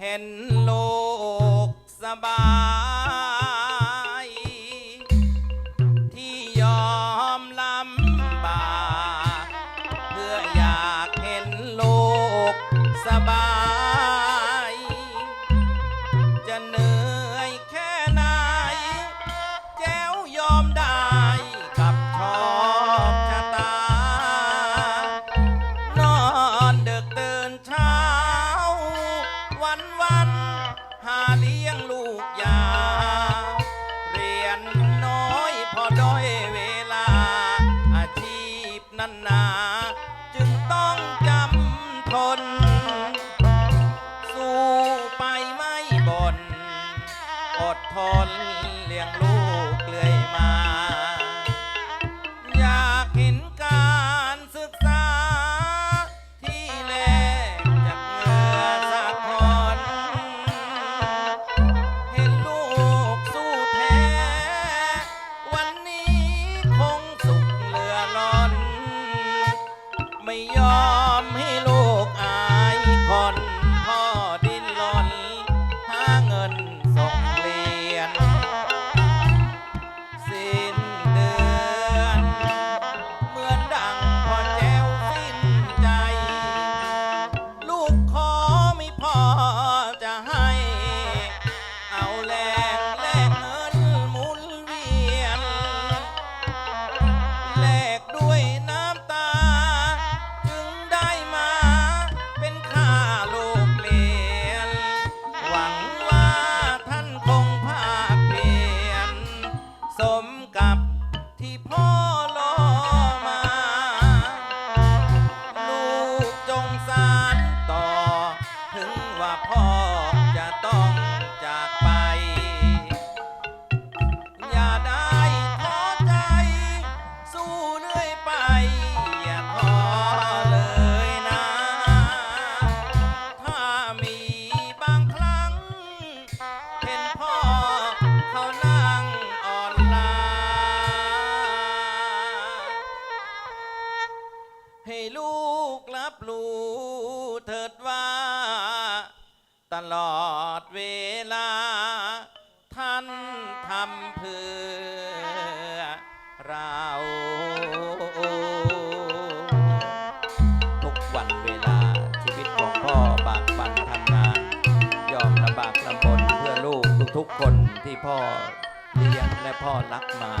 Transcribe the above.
เห็นโลกสบาย ด้อยเวลา อาชีพนั้นหนา จึงต้องจำทน สู้ไปไม่บ่นอดทนเลี้ยงลูก ไม่ยอมให้ลูกอายคนพ่อดิ้นรนหาเงิน ที่พ่อรอมา ลูกจงสารต่อ ถึงว่าพ่อ ลูกรับรู้เถิดว่า ตลอดเวลา ท่านทำเพื่อเราทุกวันเวลาชีวิตของพ่อบากบั่นทำงาน ยอมลำบากลำบนเพื่อลูกทุกๆคนที่พ่อเลี้ยงและพ่อรักมา